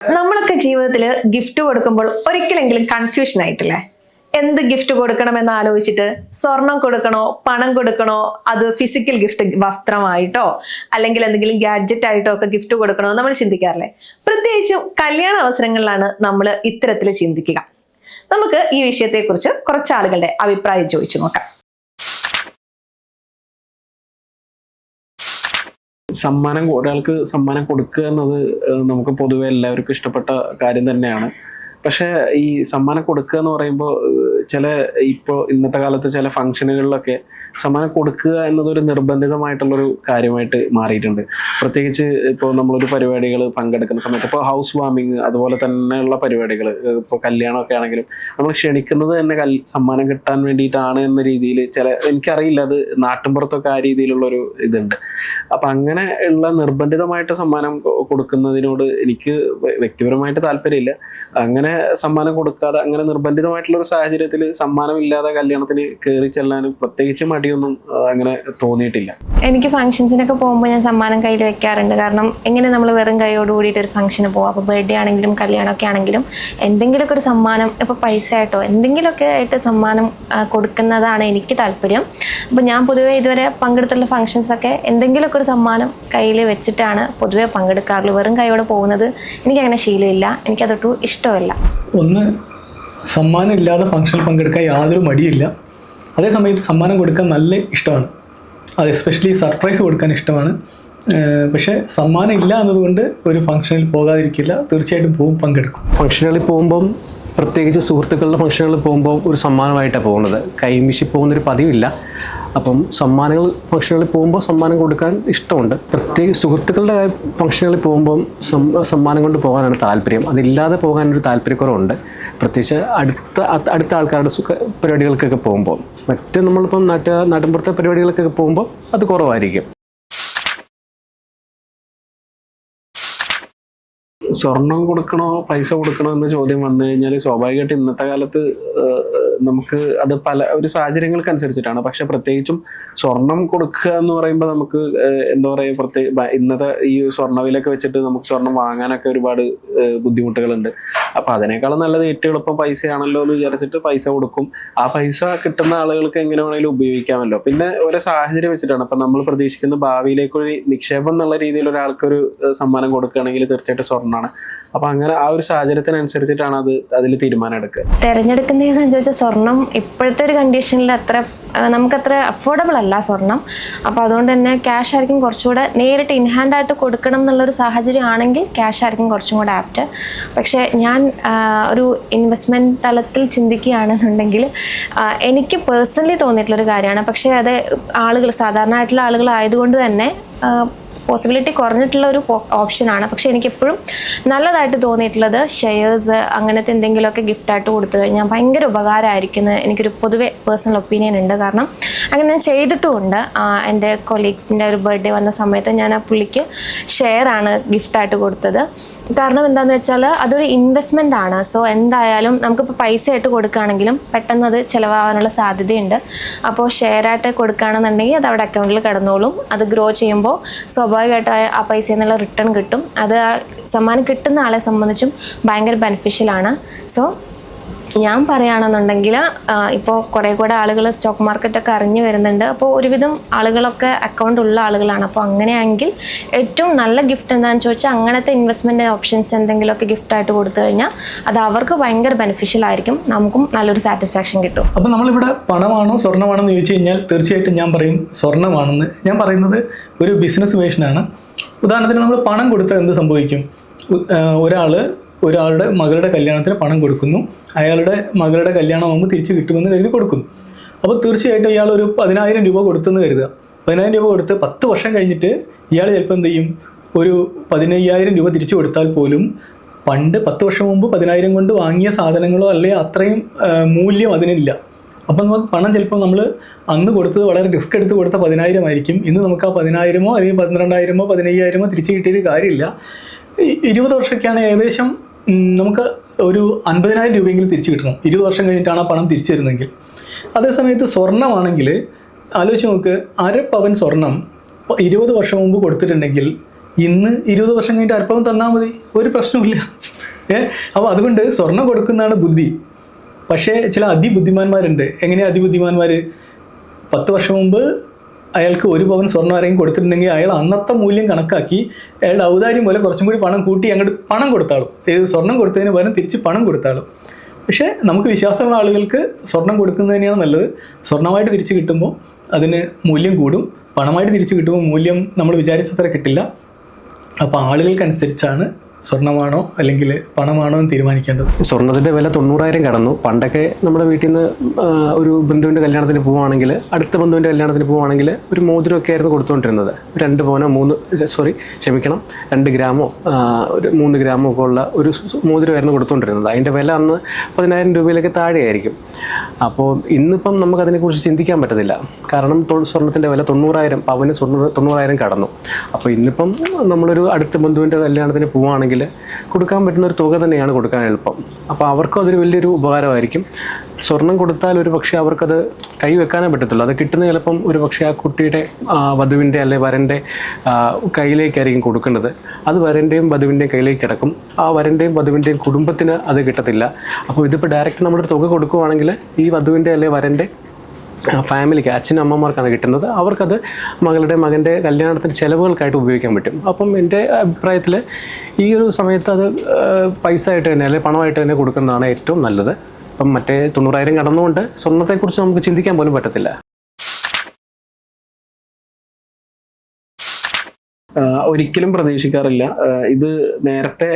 നമ്മളൊക്കെ ജീവിതത്തിൽ ഗിഫ്റ്റ് കൊടുക്കുമ്പോൾ ഒരിക്കലെങ്കിലും കൺഫ്യൂഷൻ ആയിട്ടില്ലേ? എന്ത് ഗിഫ്റ്റ് കൊടുക്കണമെന്ന് ആലോചിച്ചിട്ട് സ്വർണം കൊടുക്കണോ പണം കൊടുക്കണോ അത് ഫിസിക്കൽ ഗിഫ്റ്റ് വസ്ത്രമായിട്ടോ അല്ലെങ്കിൽ എന്തെങ്കിലും ഗാഡ്ജറ്റ് ആയിട്ടോ ഒക്കെ ഗിഫ്റ്റ് കൊടുക്കണോ നമ്മൾ ചിന്തിക്കാറില്ലേ? പ്രത്യേകിച്ചും കല്യാണ അവസരങ്ങളിലാണ് നമ്മൾ ഇത്തരത്തിൽ ചിന്തിക്കുക. നമുക്ക് ഈ വിഷയത്തെക്കുറിച്ച് കുറച്ച് ആളുകളുടെ അഭിപ്രായം ചോദിച്ചു നോക്കാം. സമ്മാനം ഒരാൾക്ക് സമ്മാനം കൊടുക്കുക എന്നത് നമുക്ക് പൊതുവെ എല്ലാവർക്കും ഇഷ്ടപ്പെട്ട കാര്യം തന്നെയാണ്. പക്ഷേ ഈ സമ്മാനം കൊടുക്കുക എന്ന് പറയുമ്പോൾ ചില ഇപ്പോൾ ഇന്നത്തെ കാലത്ത് ചില ഫംഗ്ഷനുകളിലൊക്കെ സമ്മാനം കൊടുക്കുക എന്നതൊരു നിർബന്ധിതമായിട്ടുള്ളൊരു കാര്യമായിട്ട് മാറിയിട്ടുണ്ട്. പ്രത്യേകിച്ച് ഇപ്പോൾ നമ്മളൊരു പരിപാടികൾ പങ്കെടുക്കുന്ന സമയത്ത് ഇപ്പോൾ ഹൗസ് വാമിങ് അതുപോലെ തന്നെയുള്ള പരിപാടികൾ ഇപ്പോൾ കല്യാണമൊക്കെ ആണെങ്കിലും നമ്മൾ ക്ഷണിക്കുന്നത് തന്നെ കൽ സമ്മാനം കിട്ടാൻ വേണ്ടിയിട്ടാണ് എന്ന രീതിയിൽ ചില എനിക്കറിയില്ല അത് നാട്ടിൻപുറത്തൊക്കെ ആ രീതിയിലുള്ളൊരു ഇതുണ്ട്. അപ്പം അങ്ങനെ ഉള്ള നിർബന്ധിതമായിട്ട് സമ്മാനം കൊടുക്കുന്നതിനോട് എനിക്ക് വ്യക്തിപരമായിട്ട് താല്പര്യമില്ല. അങ്ങനെ സമ്മാനം കൊടുക്കാതെ അങ്ങനെ നിർബന്ധിതമായിട്ടുള്ള ഒരു സാഹചര്യത്തിൽ സമ്മാനം ഇല്ലാതെ കല്യാണത്തിന് കയറി ചെല്ലാനും പ്രത്യേകിച്ച് മടിയൊന്നും അങ്ങനെ തോന്നിയിട്ടില്ല. എനിക്ക് ഫംഗ്ഷൻസിനൊക്കെ പോകുമ്പോൾ ഞാൻ സമ്മാനം കയ്യിൽ വെക്കാറുണ്ട്. കാരണം എങ്ങനെ നമ്മൾ വെറും കൈയോട് കൂടിയിട്ട് ഒരു ഫംഗ്ഷന് പോകും അപ്പോൾ ബർത്ത്ഡേ ആണെങ്കിലും കല്യാണമൊക്കെ ആണെങ്കിലും എന്തെങ്കിലുമൊക്കെ ഒരു സമ്മാനം ഇപ്പോൾ പൈസ ആയിട്ടോ എന്തെങ്കിലുമൊക്കെ ആയിട്ട് സമ്മാനം കൊടുക്കുന്നതാണ് എനിക്ക് താല്പര്യം. അപ്പോൾ ഞാൻ പൊതുവേ ഇതുവരെ പങ്കെടുത്തുള്ള ഫംഗ്ഷൻസൊക്കെ എന്തെങ്കിലുമൊക്കെ ഒരു സമ്മാനം കയ്യിൽ വെച്ചിട്ടാണ് പൊതുവേ പങ്കെടുക്കാറുള്ളത് വെറും കൈയോടെ പോകുന്നത് എനിക്കങ്ങനെ ശീലമില്ല. എനിക്കതൊട്ടും ഇഷ്ടമല്ല. ഒന്ന് സമ്മാനം ഇല്ലാതെ ഫംഗ്ഷനിൽ പങ്കെടുക്കാൻ യാതൊരു മടിയില്ല. അതേസമയത്ത് സമ്മാനം കൊടുക്കാൻ നല്ല ഇഷ്ടമാണ്. അത് എസ്പെഷ്യലി സർപ്രൈസ് കൊടുക്കാൻ ഇഷ്ടമാണ്. പക്ഷേ സമ്മാനം ഇല്ല എന്നതുകൊണ്ട് ഒരു ഫംഗ്ഷനിൽ പോകാതിരിക്കില്ല. തീർച്ചയായിട്ടും പോകും പങ്കെടുക്കും. ഫംഗ്ഷനുകളിൽ പോകുമ്പം പ്രത്യേകിച്ച് സുഹൃത്തുക്കളുടെ ഫംഗ്ഷനുകളിൽ പോകുമ്പോൾ ഒരു സമ്മാനമായിട്ടാണ് പോകുന്നത്. കൈവീശി പോകുന്നൊരു പതിവില്ല. അപ്പം സമ്മാനങ്ങൾ ഫംഗ്ഷനുകളിൽ പോകുമ്പോൾ സമ്മാനം കൊടുക്കാൻ ഇഷ്ടമുണ്ട്. പ്രത്യേകിച്ച് സുഹൃത്തുക്കളുടെ ഫംഗ്ഷനുകളിൽ പോകുമ്പം സമ്മാനം കൊണ്ട് പോകാനാണ് താല്പര്യം. അതില്ലാതെ പോകാനൊരു താല്പര്യക്കുറവുണ്ട്. പ്രത്യേകിച്ച് അടുത്ത അടുത്ത ആൾക്കാരുടെ സുഖ പരിപാടികൾക്കൊക്കെ പോകുമ്പോൾ മറ്റ് നമ്മളിപ്പം നാട്ട് നാട്ടിൻപുറത്തെ പരിപാടികൾക്കൊക്കെ പോകുമ്പോൾ അത് കുറവായിരിക്കും. സ്വർണം കൊടുക്കണോ പൈസ കൊടുക്കണോ എന്ന ചോദ്യം വന്നു കഴിഞ്ഞാൽ സ്വാഭാവികമായിട്ട് ഇന്നത്തെ കാലത്ത് നമുക്ക് അത് പല ഒരു സാഹചര്യങ്ങൾക്ക് അനുസരിച്ചിട്ടാണ് പക്ഷെ പ്രത്യേകിച്ചും സ്വർണം കൊടുക്കുക എന്ന് പറയുമ്പോൾ നമുക്ക് എന്താ പറയുക പ്രത്യേക ഇന്നത്തെ ഈ സ്വർണവിലൊക്കെ വെച്ചിട്ട് നമുക്ക് സ്വർണം വാങ്ങാനൊക്കെ ഒരുപാട് ബുദ്ധിമുട്ടുകളുണ്ട്. അപ്പൊ അതിനേക്കാളും നല്ലത് ഏറ്റവും എളുപ്പം പൈസയാണല്ലോ എന്ന് വിചാരിച്ചിട്ട് പൈസ കൊടുക്കും. ആ പൈസ കിട്ടുന്ന ആളുകൾക്ക് എങ്ങനെ വേണമെങ്കിലും ഉപയോഗിക്കാമല്ലോ. പിന്നെ ഓരോ സാഹചര്യം വെച്ചിട്ടാണ്. അപ്പൊ നമ്മൾ പ്രതീക്ഷിക്കുന്ന ഭാവിയിലേക്ക് ഒരു നിക്ഷേപം എന്നുള്ള രീതിയിൽ ഒരാൾക്ക് ഒരു ഏഹ്, സമ്മാനം കൊടുക്കുകയാണെങ്കിൽ തീർച്ചയായിട്ടും സ്വർണമാണ് അപ്പൊ അങ്ങനെ ആ ഒരു സാഹചര്യത്തിനനുസരിച്ചിട്ടാണ് അത് അതിൽ തീരുമാനം എടുക്കുക തെരഞ്ഞെടുക്കുന്ന ചോദിച്ചാൽ സ്വർണം ഇപ്പോഴത്തെ ഒരു കണ്ടീഷനിൽ അത്ര നമുക്കത്ര അഫോർഡബിൾ അല്ല സ്വർണം അപ്പോൾ അതുകൊണ്ട് തന്നെ ക്യാഷ് ആയിരിക്കും കുറച്ചുകൂടെ നേരിട്ട് ഇൻ ഹാൻഡ് ആയിട്ട് കൊടുക്കണം എന്നുള്ളൊരു സാഹചര്യം ആണെങ്കിൽ ക്യാഷ് ആയിരിക്കും കുറച്ചും കൂടെ ആപ്റ്റ് പക്ഷേ ഞാൻ ഒരു ഇൻവെസ്റ്റ്മെന്റ് തലത്തിൽ ചിന്തിക്കുകയാണെന്നുണ്ടെങ്കിൽ എനിക്ക് പേഴ്സണലി തോന്നിയിട്ടുള്ളൊരു കാര്യമാണ്. പക്ഷേ അത് ആളുകൾ സാധാരണ ആയിട്ടുള്ള ആളുകൾ ആയതുകൊണ്ട് തന്നെ പോസിബിലിറ്റി കുറഞ്ഞിട്ടുള്ള ഒരു ഓപ്ഷനാണ് പക്ഷെ എനിക്കെപ്പോഴും നല്ലതായിട്ട് തോന്നിയിട്ടുള്ളത് ഷെയർസ് അങ്ങനത്തെ എന്തെങ്കിലുമൊക്കെ ഗിഫ്റ്റായിട്ട് കൊടുത്തു കഴിഞ്ഞാൽ ഭയങ്കര ഉപകാരമായിരിക്കും എന്ന് എനിക്കൊരു പൊതുവെ പേഴ്സണൽ ഒപ്പീനിയൻ ഉണ്ട്. കാരണം അങ്ങനെ ഞാൻ ചെയ്തിട്ടുമുണ്ട്. എന്റെ കൊളീഗ്സിന്റെ ഒരു ബർത്ത്ഡേ വന്ന സമയത്ത് ഞാൻ ആ പുള്ളിക്ക് ഷെയറാണ് ഗിഫ്റ്റായിട്ട് കൊടുത്തത്. കാരണം എന്താണെന്ന് വെച്ചാൽ അതൊരു ഇൻവെസ്റ്റ്മെന്റ് ആണ്. സോ എന്തായാലും നമുക്കിപ്പോൾ പൈസ ആയിട്ട് കൊടുക്കുകയാണെങ്കിലും പെട്ടെന്ന് അത് ചിലവാകാനുള്ള സാധ്യതയുണ്ട്. അപ്പോൾ ഷെയറായിട്ട് കൊടുക്കുകയാണെന്നുണ്ടെങ്കിൽ അത് അവിടെ അക്കൗണ്ടിൽ കിടന്നോളും. അത് ഗ്രോ ചെയ്യുമ്പോൾ സ്വാഭാവികമായിട്ട് ആ- പൈസയിൽ നിന്നുള്ള റിട്ടേൺ കിട്ടും. അത് ആ സമ്മാനം കിട്ടുന്ന ആളെ സംബന്ധിച്ചും ഭയങ്കര ബെനിഫിഷ്യലാണ് സോ ഞാൻ പറയുകയാണെന്നുണ്ടെങ്കിൽ ഇപ്പോൾ കുറേ കൂടെ ആളുകൾ സ്റ്റോക്ക് മാർക്കറ്റൊക്കെ അറിഞ്ഞു വരുന്നുണ്ട്. അപ്പോൾ ഒരുവിധം ആളുകളൊക്കെ അക്കൗണ്ട് ഉള്ള ആളുകളാണ്. അപ്പോൾ അങ്ങനെയാണെങ്കിൽ ഏറ്റവും നല്ല ഗിഫ്റ്റ് എന്താണെന്ന് ചോദിച്ചാൽ അങ്ങനത്തെ ഇൻവെസ്റ്റ്മെന്റ് ഓപ്ഷൻസ് എന്തെങ്കിലുമൊക്കെ ഗിഫ്റ്റായിട്ട് കൊടുത്തു കഴിഞ്ഞാൽ അത് അവർക്ക് ഭയങ്കര ബെനിഫിഷ്യൽ ആയിരിക്കും. നമുക്കും നല്ലൊരു സാറ്റിസ്ഫാക്ഷൻ കിട്ടും. അപ്പോൾ നമ്മളിവിടെ പണമാണോ സ്വർണമാണോ എന്ന് ചോദിച്ചു കഴിഞ്ഞാൽ തീർച്ചയായിട്ടും ഞാൻ പറയും സ്വർണമാണെന്ന്. ഞാൻ പറയുന്നത് ഒരു ബിസിനസ് വേഷനാണ് ഉദാഹരണത്തിന് നമ്മൾ പണം കൊടുത്താൽ എന്ത് സംഭവിക്കും? ഒരാൾ ഒരാളുടെ മകളുടെ കല്യാണത്തിന് പണം കൊടുക്കുന്നു. അയാളുടെ മകളുടെ കല്യാണം ആകുമ്പോൾ തിരിച്ച് കിട്ടുമെന്ന് കരുതി കൊടുക്കുന്നു. അപ്പോൾ തീർച്ചയായിട്ടും ഇയാൾ ഒരു പതിനായിരം രൂപ കൊടുത്തെന്ന് കരുതുക. പതിനായിരം രൂപ കൊടുത്ത് പത്ത് വർഷം കഴിഞ്ഞിട്ട് ഇയാൾ ചിലപ്പോൾ എന്ത് ചെയ്യും? ഒരു പതിനയ്യായിരം രൂപ തിരിച്ചു കൊടുത്താൽ പോലും പണ്ട് പത്ത് വർഷം മുമ്പ് പതിനായിരം കൊണ്ട് വാങ്ങിയ സാധനങ്ങളോ അല്ലെങ്കിൽ അത്രയും മൂല്യം അതിനില്ല. അപ്പം നമുക്ക് പണം ചിലപ്പോൾ നമ്മൾ അന്ന് കൊടുത്തത് വളരെ റിസ്ക് എടുത്ത് കൊടുത്ത പതിനായിരം ആയിരിക്കും. ഇന്ന് നമുക്ക് ആ പതിനായിരമോ അല്ലെങ്കിൽ പന്ത്രണ്ടായിരമോ പതിനയ്യായിരമോ തിരിച്ചു കിട്ടിയിട്ട് കാര്യമില്ല. ഇരുപത് വർഷമൊക്കെയാണ് ഏകദേശം നമുക്ക് ഒരു അൻപതിനായിരം രൂപയെങ്കിലും തിരിച്ചു കിട്ടണം. ഇരുപത് വർഷം കഴിഞ്ഞിട്ടാണ് ആ പണം തിരിച്ചു തരുന്നതെങ്കിൽ. അതേസമയത്ത് സ്വർണമാണെങ്കിൽ ആലോചിച്ച് നോക്ക് അര പവൻ സ്വർണം ഇരുപത് വർഷം മുമ്പ് കൊടുത്തിട്ടുണ്ടെങ്കിൽ ഇന്ന് ഇരുപത് വർഷം കഴിഞ്ഞിട്ട് അരപ്പവൻ തന്നാൽ മതി. ഒരു പ്രശ്നമില്ല ഏ? അപ്പോൾ അതുകൊണ്ട് സ്വർണം കൊടുക്കുന്നതാണ് ബുദ്ധി. പക്ഷേ ചില അതിബുദ്ധിമാന്മാരുണ്ട്. എങ്ങനെയാണ് അതിബുദ്ധിമാന്മാർ പത്ത് വർഷം മുമ്പ് അയാൾക്ക് ഒരു പവൻ സ്വർണം ആരെയും കൊടുത്തിട്ടുണ്ടെങ്കിൽ അയാൾ അന്നത്തെ മൂല്യം കണക്കാക്കി അയാളുടെ ഔദാര്യം പോലെ കുറച്ചും കൂടി പണം കൂട്ടി അങ്ങോട്ട് പണം കൊടുത്താളും. ഏത് സ്വർണം കൊടുത്തതിന് പകരം തിരിച്ച് പണം കൊടുത്താളും. പക്ഷേ നമുക്ക് വിശ്വാസമുള്ള ആളുകൾക്ക് സ്വർണം കൊടുക്കുന്നത് തന്നെയാണ് നല്ലത്. സ്വർണമായിട്ട് തിരിച്ച് കിട്ടുമ്പോൾ അതിന് മൂല്യം കൂടും. പണമായിട്ട് തിരിച്ച് കിട്ടുമ്പോൾ മൂല്യം നമ്മൾ വിചാരിച്ചത്ര കിട്ടില്ല. അപ്പോൾ ആളുകൾക്കനുസരിച്ചാണ് സ്വർണമാണോ അല്ലെങ്കിൽ പണമാണോ എന്ന് തീരുമാനിക്കേണ്ടത്? സ്വർണത്തിന്റെ വില തൊണ്ണൂറായിരം കടന്നു. പണ്ടൊക്കെ നമ്മുടെ വീട്ടിൽ നിന്ന് ഒരു ബന്ധുവിന്റെ കല്യാണത്തിന് പോവുകയാണെങ്കിൽ അടുത്ത ബന്ധുവിന്റെ കല്യാണത്തിന് പോവുകയാണെങ്കിൽ ഒരു മോതിരമൊക്കെ ആയിരുന്നു കൊടുത്തുകൊണ്ടിരുന്നത്. രണ്ട് പവനോ മൂന്ന് സോറി ക്ഷമിക്കണം രണ്ട് ഗ്രാമോ ഒരു മൂന്ന് ഗ്രാമോ ഒക്കെ ഉള്ള ഒരു മോതിരമായിരുന്നു കൊടുത്തുകൊണ്ടിരുന്നത്. അതിന്റെ വില അന്ന് പതിനായിരം രൂപയിലൊക്കെ താഴെയായിരിക്കും. അപ്പോൾ ഇന്നിപ്പം നമുക്കതിനെക്കുറിച്ച് ചിന്തിക്കാൻ പറ്റത്തില്ല. കാരണം സ്വർണത്തിന്റെ വില തൊണ്ണൂറായിരം പവന് സ്വർണ തൊണ്ണൂറായിരം കടന്നു. അപ്പോൾ ഇന്നിപ്പം നമ്മളൊരു അടുത്ത ബന്ധുവിന്റെ കല്യാണത്തിന് പോവുകയാണെങ്കിൽ കൊടുക്കാൻ പറ്റുന്ന ഒരു തുക തന്നെയാണ് കൊടുക്കാൻ എളുപ്പം. അപ്പോൾ അവർക്കും അതൊരു വലിയൊരു ഉപകാരമായിരിക്കും. സ്വർണം കൊടുത്താൽ ഒരു പക്ഷേ അവർക്കത് കൈവെക്കാനേ പറ്റത്തുള്ളൂ. അത് കിട്ടുന്ന ചിലപ്പം ഒരു പക്ഷേ ആ കുട്ടിയുടെ വധുവിന്റെ അല്ലെ വരന്റെ കയ്യിലേക്കായിരിക്കും കൊടുക്കേണ്ടത്. അത് വരന്റെയും വധുവിന്റെയും കയ്യിലേക്ക് കിടക്കും. ആ വരന്റെയും വധുവിന്റെയും കുടുംബത്തിന് അത് കിട്ടത്തില്ല. അപ്പോൾ ഇതിപ്പോൾ ഡയറക്റ്റ് നമ്മളൊരു തുക കൊടുക്കുവാണെങ്കിൽ ഈ വധുവിന്റെ അല്ലെ വരന്റെ ഫാമിലിക്ക് അച്ഛനും അമ്മമാർക്കാണ് കിട്ടുന്നത്. അവർക്കത് മകളുടെ മകന്റെ കല്യാണത്തിന് ചിലവുകൾക്കായിട്ട് ഉപയോഗിക്കാൻ പറ്റും. അപ്പം എന്റെ അഭിപ്രായത്തിൽ ഈ ഒരു സമയത്ത് അത് പൈസ ആയിട്ട് തന്നെ അല്ലെങ്കിൽ പണമായിട്ട് തന്നെ കൊടുക്കുന്നതാണ് ഏറ്റവും നല്ലത്. അപ്പം മറ്റേ തൊണ്ണൂറായിരം കടന്നുകൊണ്ട് സ്വർണത്തെക്കുറിച്ച് നമുക്ക് ചിന്തിക്കാൻ പോലും പറ്റത്തില്ല. ഒരിക്കലും പ്രതീക്ഷിക്കാറില്ല. ഇത് നേരത്തെ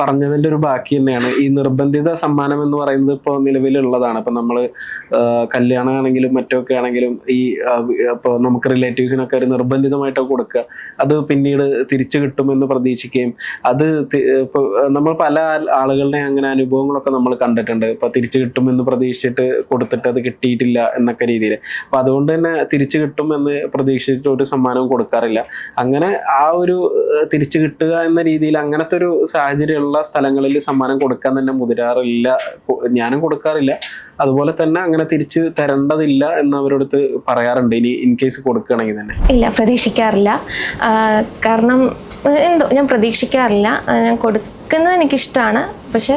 പറഞ്ഞതിന്റെ ഒരു ബാക്കി തന്നെയാണ്. ഈ നിർബന്ധിത സമ്മാനം എന്ന് പറയുന്നത് ഇപ്പോൾ നിലവിലുള്ളതാണ്. ഇപ്പൊ നമ്മൾ കല്യാണമാണെങ്കിലും മറ്റൊക്കെ ആണെങ്കിലും ഈ ഇപ്പോൾ നമുക്ക് റിലേറ്റീവ്സിനൊക്കെ ഒരു നിർബന്ധിതമായിട്ടൊക്കെ കൊടുക്കുക. അത് പിന്നീട് തിരിച്ചു കിട്ടുമെന്ന് പ്രതീക്ഷിക്കുകയും അത് നമ്മൾ പല ആളുകളുടെ അങ്ങനെ അനുഭവങ്ങളൊക്കെ നമ്മൾ കണ്ടിട്ടുണ്ട്. ഇപ്പൊ തിരിച്ചു കിട്ടുമെന്ന് പ്രതീക്ഷിച്ചിട്ട് കൊടുത്തിട്ട് അത് കിട്ടിയിട്ടില്ല എന്നൊക്കെ രീതിയിൽ അപ്പൊ അതുകൊണ്ട് തന്നെ തിരിച്ചു കിട്ടുമെന്ന് പ്രതീക്ഷിച്ചിട്ട് ഒരു സമ്മാനവും കൊടുക്കാറില്ല. അങ്ങനെ ആ ഒരു തിരിച്ചു കിട്ടുക എന്ന രീതിയിൽ അങ്ങനത്തെ ഒരു സാഹചര്യമുള്ള സ്ഥലങ്ങളിൽ സമ്മാനം കൊടുക്കാൻ തന്നെ മുതിരാറില്ല. ഞാനും കൊടുക്കാറില്ല. അതുപോലെ തന്നെ അങ്ങനെ തിരിച്ച് തരേണ്ടതില്ല എന്ന് അവരോട് പറയാറുണ്ട്. ഇനി ഇൻ കേസ് കൊടുക്കുകയാണെങ്കിൽ തന്നെ. ഇല്ല പ്രതീക്ഷിക്കാറില്ല. കാരണം എന്തോ ഞാൻ പ്രതീക്ഷിക്കാറില്ല. ഞാൻ കൊടുക്കുന്നത് എനിക്കിഷ്ടമാണ്. പക്ഷെ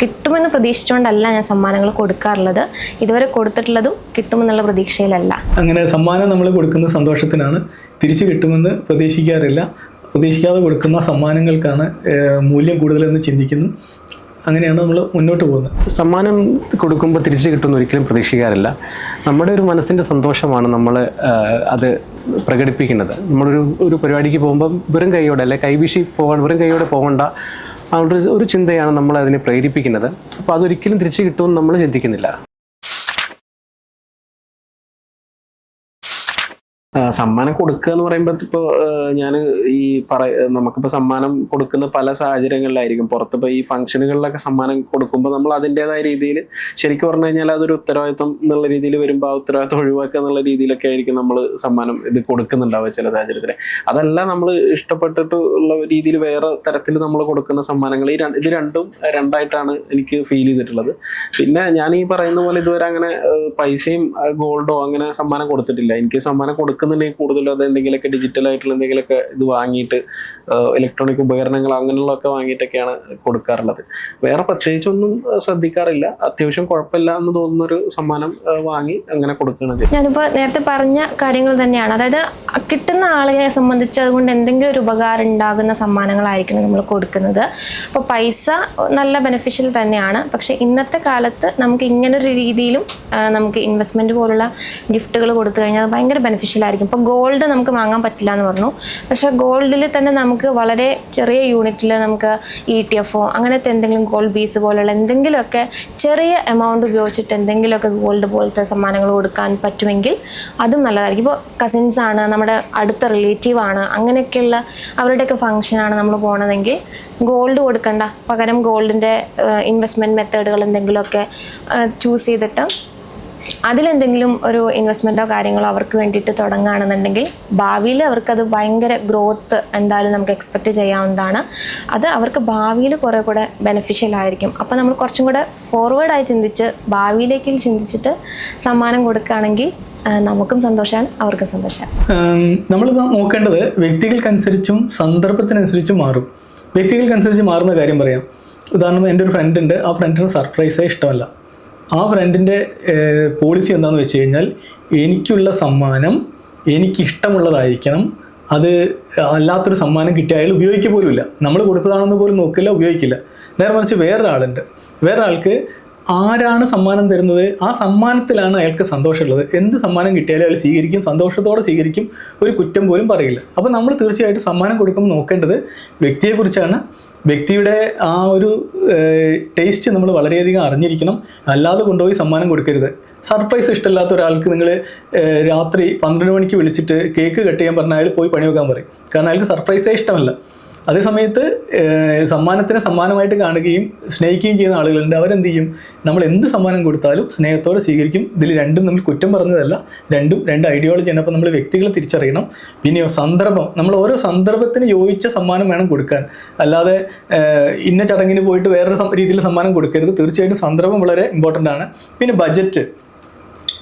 കിട്ടുമെന്ന് പ്രതീക്ഷിച്ചുകൊണ്ടല്ല ഞാൻ സമ്മാനങ്ങൾ കൊടുക്കാറുള്ളത്. ഇതുവരെ കൊടുത്തിട്ടുള്ളതും കിട്ടുമെന്നുള്ള പ്രതീക്ഷയിലല്ല. അങ്ങനെ സമ്മാനം നമ്മൾ കൊടുക്കുന്ന സന്തോഷത്തിനാണ് തിരിച്ചു കിട്ടുമെന്ന് പ്രതീക്ഷിക്കാറില്ല. പ്രതീക്ഷിക്കാതെ കൊടുക്കുന്ന സമ്മാനങ്ങൾക്കാണ് മൂല്യം കൂടുതലെന്ന് ചിന്തിക്കുന്നു. അങ്ങനെയാണ് നമ്മൾ മുന്നോട്ട് പോകുന്നത്. സമ്മാനം കൊടുക്കുമ്പോൾ തിരിച്ചു കിട്ടുമെന്ന് ഒരിക്കലും പ്രതീക്ഷിക്കാറില്ല. നമ്മുടെ ഒരു മനസ്സിന്റെ സന്തോഷമാണ് നമ്മൾ അത് പ്രകടിപ്പിക്കുന്നത്. നമ്മളൊരു ഒരു പരിപാടിക്ക് പോകുമ്പോൾ വെറും കൈയോടെ അല്ലെ കൈവീശി പോകാൻ വെറും കൈയോടെ പോകണ്ട ആ ഒരു ചിന്തയാണ് നമ്മൾ അതിനെ പ്രേരിപ്പിക്കുന്നത്. അപ്പോൾ അതൊരിക്കലും തിരിച്ചു കിട്ടുമെന്ന് നമ്മൾ ചിന്തിക്കുന്നില്ല. സമ്മാനം കൊടുക്കുക എന്ന് പറയുമ്പോൾ ഇപ്പോൾ ഞാൻ ഈ പറ നമുക്കിപ്പോൾ സമ്മാനം കൊടുക്കുന്ന പല സാഹചര്യങ്ങളിലായിരിക്കും. പുറത്തിപ്പോൾ ഈ ഫംഗ്ഷനുകളിലൊക്കെ സമ്മാനം കൊടുക്കുമ്പോൾ നമ്മൾ അതിന്റെതായ രീതിയിൽ ശരിക്കും പറഞ്ഞു കഴിഞ്ഞാൽ അതൊരു ഉത്തരവാദിത്വം എന്നുള്ള രീതിയിൽ വരുമ്പോൾ ആ ഉത്തരവാദിത്വം ഒഴിവാക്കുക എന്നുള്ള രീതിയിലൊക്കെ ആയിരിക്കും നമ്മൾ സമ്മാനം ഇത് കൊടുക്കുന്നുണ്ടാവുക ചില സാഹചര്യത്തിൽ അതല്ല നമ്മൾ ഇഷ്ടപ്പെട്ടിട്ട് ഉള്ള രീതിയിൽ വേറെ തരത്തിൽ നമ്മൾ കൊടുക്കുന്ന സമ്മാനങ്ങൾ ഈ ഇത് രണ്ടും രണ്ടായിട്ടാണ് എനിക്ക് ഫീൽ ചെയ്തിട്ടുള്ളത്. പിന്നെ ഞാൻ ഈ പറയുന്ന പോലെ ഇതുവരെ അങ്ങനെ പൈസയും ഗോൾഡോ അങ്ങനെ സമ്മാനം കൊടുത്തിട്ടില്ല. എനിക്ക് സമ്മാനം കൊടുക്കുന്നുണ്ടെങ്കിൽ കൂടുതലും അത് എന്തെങ്കിലുമൊക്കെ ഡിജിറ്റൽ ആയിട്ടുള്ള എന്തെങ്കിലുമൊക്കെ ഇത് വാങ്ങിയിട്ട് ഇലക്ട്രോണിക് ഉപകരണങ്ങൾ അങ്ങനെയുള്ളതൊക്കെ വാങ്ങിയിട്ടൊക്കെയാണ് കൊടുക്കാറുള്ളത്. വേറെ പ്രത്യേകിച്ചൊന്നും ശ്രദ്ധിക്കാറില്ല. അത്യാവശ്യം കുഴപ്പമില്ല എന്ന് തോന്നുന്ന ഒരു സമ്മാനം വാങ്ങി അങ്ങനെ കൊടുക്കുകയാണ് ചെയ്യുന്നത് ഞാനിപ്പോൾ നേരത്തെ പറഞ്ഞ കാര്യങ്ങൾ തന്നെയാണ്. അതായത് കിട്ടുന്ന ആളുകളെ സംബന്ധിച്ച് അതുകൊണ്ട് എന്തെങ്കിലും ഒരു ഉപകാരം ഉണ്ടാകുന്ന സമ്മാനങ്ങളായിരിക്കണം നമ്മൾ കൊടുക്കുന്നത്. അപ്പോൾ പൈസ നല്ല ബെനിഫിഷ്യൽ തന്നെയാണ്. പക്ഷേ ഇന്നത്തെ കാലത്ത് നമുക്ക് ഇങ്ങനൊരു രീതിയിലും നമുക്ക് ഇൻവെസ്റ്റ്മെന്റ് പോലുള്ള ഗിഫ്റ്റുകൾ കൊടുത്തു കഴിഞ്ഞാൽ അത് ഭയങ്കര ബെനിഫിഷ്യൽ ആയിരിക്കും. ഇപ്പോൾ ഗോൾഡ് നമുക്ക് വാങ്ങാൻ പറ്റില്ല എന്ന് പറഞ്ഞു. പക്ഷെ ഗോൾഡിൽ തന്നെ നമുക്ക് വളരെ ചെറിയ യൂണിറ്റിൽ നമുക്ക് ഇ ടി എഫോ അങ്ങനത്തെ എന്തെങ്കിലും ഗോൾഡ് ബീസ് പോലുള്ള എന്തെങ്കിലുമൊക്കെ ചെറിയ എമൗണ്ട് ഉപയോഗിച്ചിട്ട് എന്തെങ്കിലുമൊക്കെ ഗോൾഡ് പോലത്തെ സമ്മാനങ്ങൾ കൊടുക്കാൻ പറ്റുമെങ്കിൽ അതും നല്ലതായിരിക്കും. ഇപ്പോൾ കസിൻസ് ആണ് നമ്മുടെ അടുത്ത റിലേറ്റീവ് ആണ് അങ്ങനെയൊക്കെയുള്ള അവരുടെയൊക്കെ ഫംഗ്ഷനാണ് നമ്മൾ പോണതെങ്കിൽ ഗോൾഡ് കൊടുക്കണ്ട. പകരം ഗോൾഡിന്റെ ഇൻവെസ്റ്റ്മെന്റ് മെത്തേഡുകൾ എന്തെങ്കിലുമൊക്കെ ചൂസ് ചെയ്തിട്ട് അതിലെന്തെങ്കിലും ഒരു ഇൻവെസ്റ്റ്മെന്റോ കാര്യങ്ങളോ അവർക്ക് വേണ്ടിയിട്ട് തുടങ്ങുകയാണെന്നുണ്ടെങ്കിൽ ഭാവിയിൽ അവർക്കത് ഭയങ്കര ഗ്രോത്ത് എന്തായാലും നമുക്ക് എക്സ്പെക്റ്റ് ചെയ്യാവുന്നതാണ്. അത് അവർക്ക് ഭാവിയിൽ കുറേ കൂടെ ബെനിഫിഷ്യൽ ആയിരിക്കും. അപ്പോൾ നമ്മൾ കുറച്ചും കൂടെ ഫോർവേഡായി ചിന്തിച്ച് ഭാവിയിലേക്ക് ചിന്തിച്ചിട്ട് സമ്മാനം കൊടുക്കുകയാണെങ്കിൽ നമുക്കും സന്തോഷമാണ് അവർക്കും സന്തോഷമാണ് നമ്മൾ നോക്കേണ്ടത് വ്യക്തികൾക്കനുസരിച്ചും സന്ദർഭത്തിനനുസരിച്ചും മാറും. വ്യക്തികൾക്കനുസരിച്ച് മാറുന്ന കാര്യം പറയാം. ഉദാഹരണം എന്റെ ഒരു ഫ്രണ്ട് ഉണ്ട്. ആ ഫ്രണ്ടിന് സർപ്രൈസേ ഇഷ്ടമല്ല. ആ ഫ്രണ്ടിന്റെ പോളിസി എന്താണെന്ന് വെച്ച് കഴിഞ്ഞാൽ എനിക്കുള്ള സമ്മാനം എനിക്കിഷ്ടമുള്ളതായിരിക്കണം. അത് അല്ലാത്തൊരു സമ്മാനം കിട്ടിയ അയാൾ ഉപയോഗിക്കുക പോലുമില്ല. നമ്മൾ കൊടുത്തതാണെന്ന് പോലും നോക്കില്ല ഉപയോഗിക്കില്ല. നേരെ മറിച്ച് വേറൊരാളുണ്ട്. വേറൊരാൾക്ക് ആരാണ് സമ്മാനം തരുന്നത്? ആ സമ്മാനത്തിലാണ് അയാൾക്ക് സന്തോഷമുള്ളത്. എന്ത് സമ്മാനം കിട്ടിയാലും അയാൾ സ്വീകരിക്കും സന്തോഷത്തോടെ സ്വീകരിക്കും ഒരു കുറ്റം പോലും പറയില്ല. അപ്പോൾ നമ്മൾ തീർച്ചയായിട്ടും സമ്മാനം കൊടുക്കുമ്പോൾ നോക്കേണ്ടത് വ്യക്തിയെക്കുറിച്ചാണ്. വ്യക്തിയുടെ ആ ഒരു ടേസ്റ്റ് നമ്മൾ വളരെയധികം അറിഞ്ഞിരിക്കണം. അല്ലാതെ കൊണ്ടുപോയി സമ്മാനം കൊടുക്കരുത്. സർപ്രൈസ് ഇഷ്ടമില്ലാത്ത ഒരാൾക്ക് നിങ്ങൾ രാത്രി പന്ത്രണ്ട് മണിക്ക് വിളിച്ചിട്ട് കേക്ക് കട്ട് ചെയ്യാൻ പറഞ്ഞാൽ പോയി പണി വെക്കാൻ പറയും. കാരണം അയാൾക്ക് സർപ്രൈസേ ഇഷ്ടമല്ല. അതേ സമയത്ത് സമ്മാനത്തിന് സമ്മാനമായിട്ട് കാണുകയും സ്നേഹിക്കുകയും ചെയ്യുന്ന ആളുകളുണ്ട്. അവരെന്ത് ചെയ്യും നമ്മൾ എന്ത് സമ്മാനം കൊടുത്താലും സ്നേഹത്തോടെ സ്വീകരിക്കും. ഇതിൽ രണ്ടും നമ്മൾ കുറ്റം പറഞ്ഞതല്ല. രണ്ടും രണ്ട് ഐഡിയോളജിയാണ് അപ്പോൾ നമ്മൾ വ്യക്തികളെ തിരിച്ചറിയണം. പിന്നെയോ സന്ദർഭം. നമ്മൾ ഓരോ സന്ദർഭത്തിന് യോജിച്ച സമ്മാനം വേണം കൊടുക്കാൻ. അല്ലാതെ ഇന്ന ചടങ്ങിന് പോയിട്ട് വേറൊരു രീതിയിൽ സമ്മാനം കൊടുക്കരുത്. തീർച്ചയായിട്ടും സന്ദർഭം വളരെ ഇമ്പോർട്ടന്റ് ആണ്. പിന്നെ ബജറ്റ്.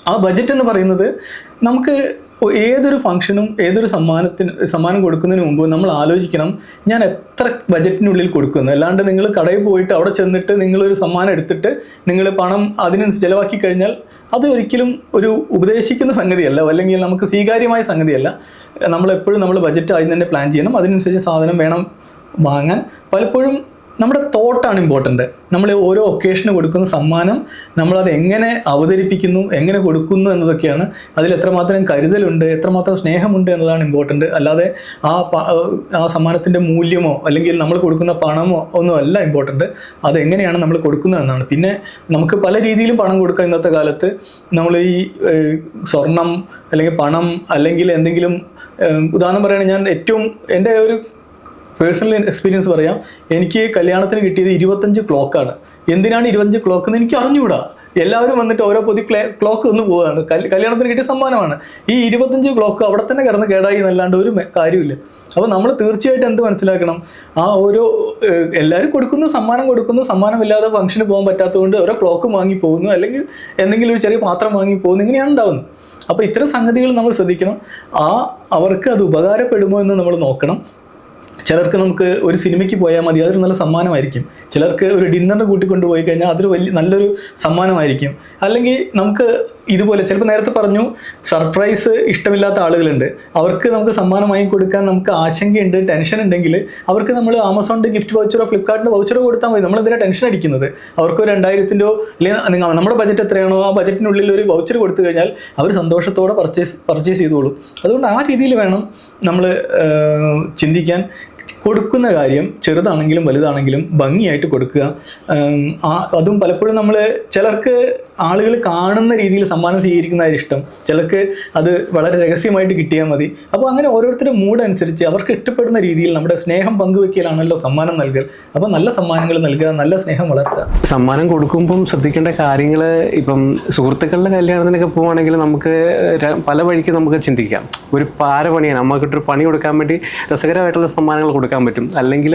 ആ ബജറ്റ് എന്ന് പറയുന്നത് നമുക്ക് ഏതൊരു ഫംഗ്ഷനും ഏതൊരു സമ്മാനത്തിന് സമ്മാനം കൊടുക്കുന്നതിന് മുമ്പ് നമ്മൾ ആലോചിക്കണം ഞാൻ എത്ര ബജറ്റിനുള്ളിൽ കൊടുക്കുന്നു. അല്ലാണ്ട് നിങ്ങൾ കടയിൽ പോയിട്ട് അവിടെ ചെന്നിട്ട് നിങ്ങളൊരു സമ്മാനം എടുത്തിട്ട് നിങ്ങൾ പണം അതിനനുസരിച്ച് ചിലവാക്കി കഴിഞ്ഞാൽ അത് ഒരിക്കലും ഒരു ഉപദേശിക്കുന്ന സംഗതിയല്ല അല്ലെങ്കിൽ നമുക്ക് സ്വീകാര്യമായ സംഗതിയല്ല. നമ്മൾ എപ്പോഴും നമ്മൾ ബജറ്റ് ആയി തന്നെ പ്ലാൻ ചെയ്യണം. അതിനനുസരിച്ച് സാധനം വേണം വാങ്ങാൻ. പലപ്പോഴും നമ്മുടെ തോട്ടാണ് ഇമ്പോർട്ടന്റ് നമ്മൾ ഓരോ ഒക്കേഷന് കൊടുക്കുന്ന സമ്മാനം നമ്മളത് എങ്ങനെ അവതരിപ്പിക്കുന്നു എങ്ങനെ കൊടുക്കുന്നു എന്നതൊക്കെയാണ്. അതിൽ എത്രമാത്രം കരുതലുണ്ട് എത്രമാത്രം സ്നേഹമുണ്ട് എന്നതാണ് ഇമ്പോർട്ടന്റ് അല്ലാതെ ആ ആ സമ്മാനത്തിന്റെ മൂല്യമോ അല്ലെങ്കിൽ നമ്മൾ കൊടുക്കുന്ന പണമോ ഒന്നും അല്ല ഇമ്പോർട്ടന്റ് അതെങ്ങനെയാണ് നമ്മൾ കൊടുക്കുന്നതെന്നാണ് പിന്നെ നമുക്ക് പല രീതിയിലും പണം കൊടുക്കാം ഇന്നത്തെ കാലത്ത്. നമ്മൾ ഈ സ്വർണം അല്ലെങ്കിൽ പണം അല്ലെങ്കിൽ എന്തെങ്കിലും ഉദാഹരണം പറയുകയാണെങ്കിൽ ഞാൻ ഏറ്റവും എന്റെ ഒരു പേഴ്സണൽ എക്സ്പീരിയൻസ് പറയാം. എനിക്ക് കല്യാണത്തിന് കിട്ടിയത് ഇരുപത്തഞ്ച് ക്ലോക്കാണ് എന്തിനാണ് ഇരുപത്തഞ്ച് ക്ലോക്ക് എന്ന് എനിക്ക് അറിഞ്ഞുകൂടാ എല്ലാവരും വന്നിട്ട് ഓരോ പൊതി ക്ലോക്ക് ഒന്ന് പോവുകയാണ്. കല്യാണത്തിന് കിട്ടിയ സമ്മാനമാണ്. ഈ ഇരുപത്തഞ്ച് ക്ലോക്ക് അവിടെ തന്നെ കിടന്ന് കേടായി എന്നല്ലാണ്ട് ഒരു കാര്യമില്ല അപ്പോൾ നമ്മൾ തീർച്ചയായിട്ടും എന്ത് മനസ്സിലാക്കണം? ആ ഓരോ എല്ലാവരും കൊടുക്കുന്നു സമ്മാനം കൊടുക്കുന്നു സമ്മാനമില്ലാതെ ഫംഗ്ഷന് പോകാൻ പറ്റാത്തതുകൊണ്ട് ഓരോ ക്ലോക്ക് വാങ്ങി പോകുന്നു. അല്ലെങ്കിൽ എന്തെങ്കിലും ഒരു ചെറിയ പാത്രം വാങ്ങി പോകുന്നു. ഇങ്ങനെയാണ് ഉണ്ടാവുന്നത്. അപ്പോൾ ഇത്തരം സംഗതികൾ നമ്മൾ ശ്രദ്ധിക്കണം. ആ അവർക്ക് അത് ഉപകാരപ്പെടുമോ എന്ന് നമ്മൾ നോക്കണം. ചിലർക്ക് നമുക്ക് ഒരു സിനിമയ്ക്ക് പോയാൽ മതി അതൊരു നല്ല സമ്മാനമായിരിക്കും. ചിലർക്ക് ഒരു ഡിന്നറിന് കൂട്ടിക്കൊണ്ട് പോയി കഴിഞ്ഞാൽ അതൊരു വലിയ നല്ലൊരു സമ്മാനമായിരിക്കും. അല്ലെങ്കിൽ നമുക്ക് ഇതുപോലെ ചിലപ്പോൾ നേരത്തെ പറഞ്ഞു സർപ്രൈസ് ഇഷ്ടമില്ലാത്ത ആളുകളുണ്ട്. അവർക്ക് നമുക്ക് സമ്മാനം വാങ്ങി കൊടുക്കാൻ നമുക്ക് ആശങ്കയുണ്ട് ടെൻഷൻ ഉണ്ടെങ്കിൽ അവർക്ക് നമ്മൾ ആമസോണിന്റെ ഗിഫ്റ്റ് വൗച്ചറോ ഫ്ലിപ്കാർട്ടിന്റെ വൗച്ചറോ കൊടുത്താൽ മതി. നമ്മൾ എന്തിനാണ് ടെൻഷൻ അടിക്കുന്നത്? അവർക്ക് രണ്ടായിരത്തിന്റെയോ അല്ലെങ്കിൽ നിങ്ങൾ നമ്മുടെ ബജറ്റ് എത്രയാണോ ആ ബജറ്റിനുള്ളിൽ ഒരു വൗച്ചർ കൊടുത്തു കഴിഞ്ഞാൽ അവർ സന്തോഷത്തോടെ പർച്ചേസ് പർച്ചേസ് ചെയ്തോളും. അതുകൊണ്ട് ആ രീതിയിൽ വേണം നമ്മൾ ചിന്തിക്കാൻ. കൊടുക്കുന്ന കാര്യം ചെറുതാണെങ്കിലും വലുതാണെങ്കിലും ഭംഗിയായിട്ട് കൊടുക്കുക. അതും പലപ്പോഴും നമ്മൾ ചിലർക്ക് ആളുകൾ കാണുന്ന രീതിയിൽ സമ്മാനം സ്വീകരിക്കുന്നതായി ഇഷ്ടം. ചിലർക്ക് അത് വളരെ രഹസ്യമായിട്ട് കിട്ടിയാൽ മതി. അപ്പോൾ അങ്ങനെ ഓരോരുത്തരുടെ മൂഡ് അനുസരിച്ച് അവർക്ക് ഇഷ്ടപ്പെടുന്ന രീതിയിൽ നമ്മുടെ സ്നേഹം പങ്കുവെക്കലാണല്ലോ സമ്മാനം നൽകൽ. അപ്പോൾ നല്ല സമ്മാനങ്ങൾ നൽകുക നല്ല സ്നേഹം വളർത്തുക. സമ്മാനം കൊടുക്കുമ്പം ശ്രദ്ധിക്കേണ്ട കാര്യങ്ങൾ ഇപ്പം സുഹൃത്തുക്കളുടെ കല്യാണത്തിനൊക്കെ പോവുകയാണെങ്കിൽ നമുക്ക് പല വഴിക്ക് നമുക്ക് ചിന്തിക്കാം. ഒരു പാര പണിയാണ് നമുക്കിട്ടൊരു പണി കൊടുക്കാൻ വേണ്ടി രസകരമായിട്ടുള്ള സമ്മാനങ്ങൾ കൊടുക്കാൻ പറ്റും. അല്ലെങ്കിൽ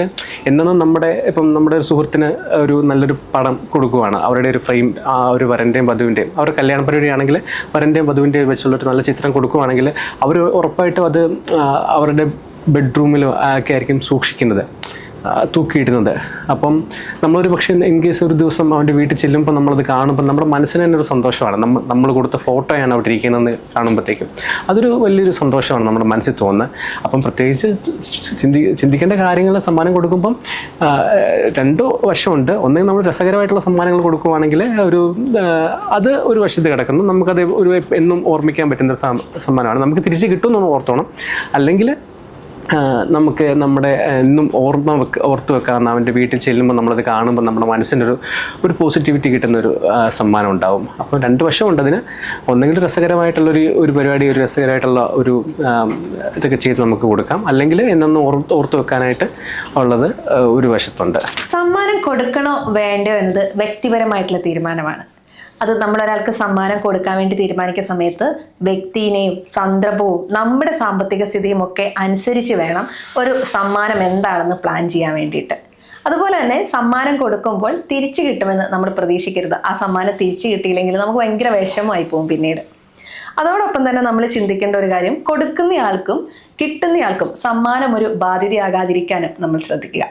എന്നെന്നും നമ്മുടെ ഇപ്പം നമ്മുടെ ഒരു സുഹൃത്തിന് ഒരു നല്ലൊരു പടം കൊടുക്കുവാണ്. അവരുടെ ഒരു ഫ്രെയിം ആ ഒരു വരന്റെയും വധുവിന്റെയും അവർ കല്യാണ പരിപാടിയാണെങ്കിൽ വരന്റെയും വധുവിന്റെയും വെച്ചുള്ള ഒരു നല്ല ചിത്രം കൊടുക്കുവാണെങ്കിൽ അവർ ഉറപ്പായിട്ടും അത് അവരുടെ ബെഡ്റൂമിലോ ഒക്കെ ആയിരിക്കും സൂക്ഷിക്കുന്നത്. തൂക്കിയിടുന്നത്. അപ്പം നമ്മളൊരു പക്ഷേ ഇൻ കേസ് ഒരു ദിവസം അവന്റെ വീട്ടിൽ ചെല്ലുമ്പോൾ നമ്മളത് കാണുമ്പോൾ നമ്മുടെ മനസ്സിന് തന്നെ ഒരു സന്തോഷമാണ്. നമ്മൾ നമ്മൾ കൊടുത്ത ഫോട്ടോയാണ് അവിടെ ഇരിക്കുന്നതെന്ന് കാണുമ്പോഴത്തേക്കും അതൊരു വലിയൊരു സന്തോഷമാണ് നമ്മുടെ മനസ്സിൽ തോന്നുന്നത്. അപ്പം പ്രത്യേകിച്ച് ചിന്തി ചിന്തിക്കേണ്ട കാര്യങ്ങൾ സമ്മാനം കൊടുക്കുമ്പം രണ്ടു വശമുണ്ട്. ഒന്നെങ്കിൽ നമ്മൾ രസകരമായിട്ടുള്ള സമ്മാനങ്ങൾ കൊടുക്കുവാണെങ്കിൽ ഒരു അത് ഒരു വശത്ത് കിടക്കുന്നു. നമുക്കത് ഒരു എന്നും ഓർമ്മിക്കാൻ പറ്റുന്ന സമ്മാനമാണ്. നമുക്ക് തിരിച്ച് കിട്ടുമെന്ന് ഓർത്തോണം. അല്ലെങ്കിൽ നമുക്ക് നമ്മുടെ എന്നും ഓർമ്മ വെക്ക ഓർത്ത് വെക്കാവുന്ന അവന്റെ വീട്ടിൽ ചെല്ലുമ്പോൾ നമ്മളത് കാണുമ്പോൾ നമ്മുടെ മനസ്സിനൊരു ഒരു പോസിറ്റിവിറ്റി കിട്ടുന്നൊരു സമ്മാനം ഉണ്ടാവും. അപ്പോൾ രണ്ട് വശമുണ്ട് അതിന്. ഒന്നെങ്കിൽ രസകരമായിട്ടുള്ളൊരു ഒരു പരിപാടി ഒരു രസകരമായിട്ടുള്ള ഒരു ഇതൊക്കെ ചെയ്ത് നമുക്ക് കൊടുക്കാം. അല്ലെങ്കിൽ എന്നൊന്ന് ഓർത്ത് ഓർത്ത് വെക്കാനായിട്ട് ഉള്ളത് ഒരു വശത്തുണ്ട്. സമ്മാനം കൊടുക്കണോ വേണ്ടോ എന്നത് വ്യക്തിപരമായിട്ടുള്ള തീരുമാനമാണ്. അത് നമ്മളൊരാൾക്ക് സമ്മാനം കൊടുക്കാൻ വേണ്ടി തീരുമാനിക്കുന്ന സമയത്ത് വ്യക്തിനെയും സന്ദർഭവും നമ്മുടെ സാമ്പത്തിക സ്ഥിതിയും ഒക്കെ അനുസരിച്ച് വേണം ഒരു സമ്മാനം എന്താണെന്ന് പ്ലാൻ ചെയ്യാൻ വേണ്ടിയിട്ട്. അതുപോലെ തന്നെ സമ്മാനം കൊടുക്കുമ്പോൾ തിരിച്ചു കിട്ടുമെന്ന് നമ്മൾ പ്രതീക്ഷിക്കരുത്. ആ സമ്മാനം തിരിച്ചു കിട്ടിയില്ലെങ്കിൽ നമുക്ക് ഭയങ്കര വിഷമമായി പോകും പിന്നീട്. അതോടൊപ്പം തന്നെ നമ്മൾ ചിന്തിക്കേണ്ട ഒരു കാര്യം കൊടുക്കുന്നയാൾക്കും കിട്ടുന്നയാൾക്കും സമ്മാനം ഒരു ബാധ്യതയാകാതിരിക്കാനും നമ്മൾ ശ്രദ്ധിക്കുക.